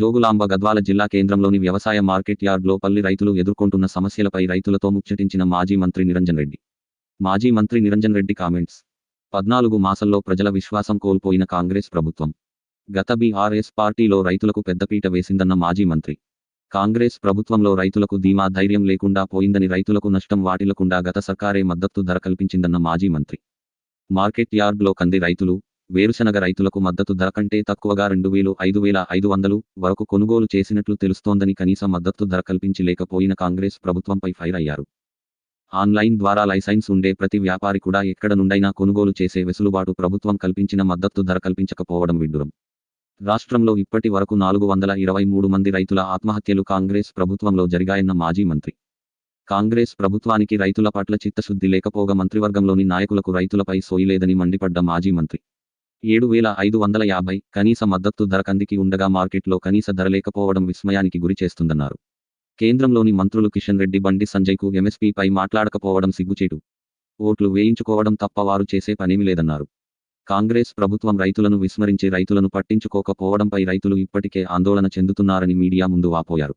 జోగులాంబ గద్వాల జిల్లా కేంద్రంలోని వ్యవసాయ మార్కెట్ యార్డ్లో పల్లి రైతులు ఎదుర్కొంటున్న సమస్యలపై రైతులతో ముచ్చటించిన మాజీ మంత్రి నిరంజన్ రెడ్డి. మాజీ మంత్రి నిరంజన్ రెడ్డి కామెంట్స్. పద్నాలుగు మాసంలో ప్రజల విశ్వాసం కోల్పోయిన కాంగ్రెస్ ప్రభుత్వం. గత బీఆర్ఎస్ పార్టీలో రైతులకు పెద్దపీట వేసిందన్న మాజీ మంత్రి. కాంగ్రెస్ ప్రభుత్వంలో రైతులకు ధీమా ధైర్యం లేకుండా పోయిందని రైతులకు నష్టం వాటిల్లకుండా గత సర్కారే మద్దతు ధర కల్పించిందన్న మాజీ మంత్రి. మార్కెట్ యార్డ్లో కంది రైతులు వేరుశనగ రైతులకు మద్దతు ధర కంటే తక్కువగా రెండు వేలు ఐదు వేల ఐదు వందలు వరకు కొనుగోలు చేసినట్లు తెలుస్తోందని కనీస మద్దతు ధర కల్పించలేకపోయిన కాంగ్రెస్ ప్రభుత్వంపై ఫైర్ అయ్యారు. ఆన్లైన్ ద్వారా లైసెన్స్ ఉండే ప్రతి వ్యాపారి కూడా ఎక్కడ నుండైనా కొనుగోలు చేసే వెసులుబాటు ప్రభుత్వం కల్పించిన మద్దతు ధర కల్పించకపోవడం విడ్డూరం. రాష్ట్రంలో ఇప్పటి వరకు నాలుగు వందల ఇరవై మూడు మంది రైతుల ఆత్మహత్యలు కాంగ్రెస్ ప్రభుత్వంలో జరిగాయన్న మాజీ మంత్రి. కాంగ్రెస్ ప్రభుత్వానికి రైతుల పట్ల చిత్తశుద్ధి లేకపోగా మంత్రివర్గంలోని నాయకులకు రైతులపై సోయిలేదని మండిపడ్డ మాజీ మంత్రి. ఏడు వేల ఐదు వందల యాభై కనీస మద్దతు ధర కందికి ఉండగా మార్కెట్లో కనీస ధర లేకపోవడం విస్మయానికి గురి చేస్తుందన్నారు. కేంద్రంలోని మంత్రులు కిషన్ రెడ్డి బండి సంజయ్కు ఎంఎస్పీపై మాట్లాడకపోవడం సిగ్గుచేటు. ఓట్లు వేయించుకోవడం తప్ప వారు చేసే పనేమి లేదన్నారు. కాంగ్రెస్ ప్రభుత్వం రైతులను విస్మరించి రైతులను పట్టించుకోకపోవడంపై రైతులు ఇప్పటికే ఆందోళన చెందుతున్నారని మీడియా ముందు వాపోయారు.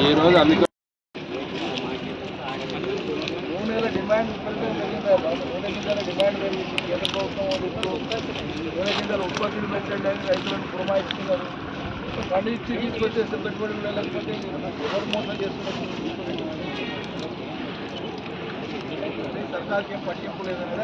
ఈ రోజు అన్ని డిమాండ్ డిమాండ్ కేంద్ర ప్రభుత్వం ఉత్పత్తిని పెంచండి అని రైతులను పురమాయిస్తున్నారు పండించి తీసుకొచ్చేస్తే పెట్టుబడులు లేకపోతే ఎవరు మోసం చేస్తున్నారు అది సర్కార్కి ఏం పట్టింపు లేదని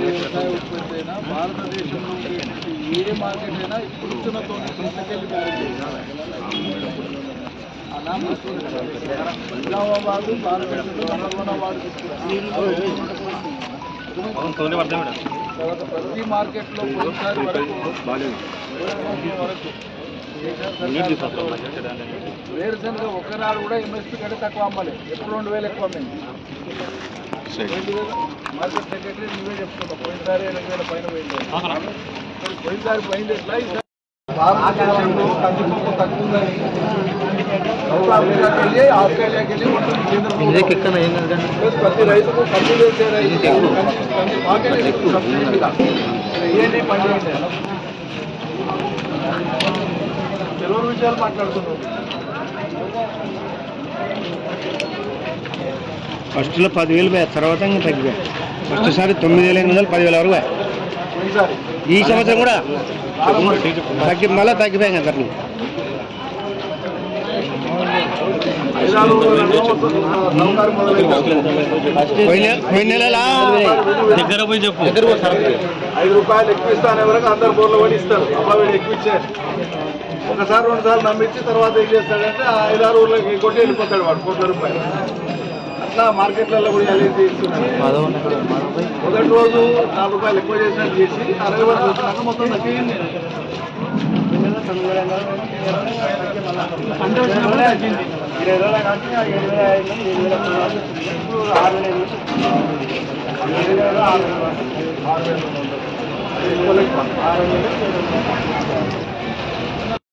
ఏ వ్యవసాయ ఉత్పత్తి అయినా భారతదేశంలో ఏ మార్కెట్ అయినా ఇప్పుడు ఇస్తున్నతో తీసుకెళ్ళి నిజామాబాద్ తర్వాత ప్రతి మార్కెట్లో పోయినసారి వరకు వరకు వేరుశనగ ఒక్కనాడు కూడా ఎంఎస్పీ కంటే తక్కువ అమ్మాలి. ఎప్పుడు రెండు వేలు ఎక్కువ అమ్మింది. రెండు వేలు మార్కెట్ సెక్రటరీ నువ్వే చెప్తున్నావు. పోయినసారి రెండు వేల పైన పోయింది. పోయినసారి పోయింది. ఎట్లా ఈసారి భారతదేశంలో కందిపప్పు తక్కువ ఉందని సౌత్ ఆఫ్రికాకి వెళ్ళి ఆస్ట్రేలియాకి వెళ్ళి ఉంటుంది కేంద్ర ప్రభుత్వం. ప్లస్ ప్రతి రైతుకు కంది వేసే రైతు కంది కంది మార్కెట్ ఎక్కువ సబ్సిడీ మీద ఇవన్నీ పండుగ తెలుగు విషయాలు మాట్లాడుతున్నాం ఫస్ట్లో పదివేలు పోయాయి తర్వాత ఇంకా తగ్గిపోయాయి ఫస్ట్ సారి తొమ్మిది వేల ఎనిమిది వందలు పదివేల వరకు పోయాయి. పోయినసారి ఈ సంవత్సరం కూడా తగ్గి మళ్ళీ తగ్గిపోయాయి కదా దగ్గర పోయి చెప్పు. దగ్గర ఐదు రూపాయలు ఎక్కువ ఇస్తానే వరకు అందరు బోర్లు పడి ఇస్తారు. అబ్బా వీడు ఎక్కువ ఇచ్చారు ఒకసారి రెండు సార్లు నమ్మించి తర్వాత ఏం చేస్తాడంటే ఆ ఐదారు ఊర్లకి కొట్టి వెళ్ళిపోతాడు వాడు కోట్ల రూపాయలు. అట్లా మార్కెట్లలో కూడా తీస్తున్నారు మొదటి రోజు నాలుగు రూపాయలు ఎక్కువ చేసినట్టు చేసి అరవై వరకు మొత్తం తగ్గింది. అంటే వచ్చినప్పుడు తగ్గింది ఇరవై రోజుల కాబట్టి ఏడు వేల ఐదు వందలు, ఏడు వేల మూడు వందలు వచ్చింది. ఇప్పుడు ఆరు వేల ఐదు వందలు. ఏడు వేల ఆరు వేల ఆరు వేల రెండు వందలు. ఆరు వేల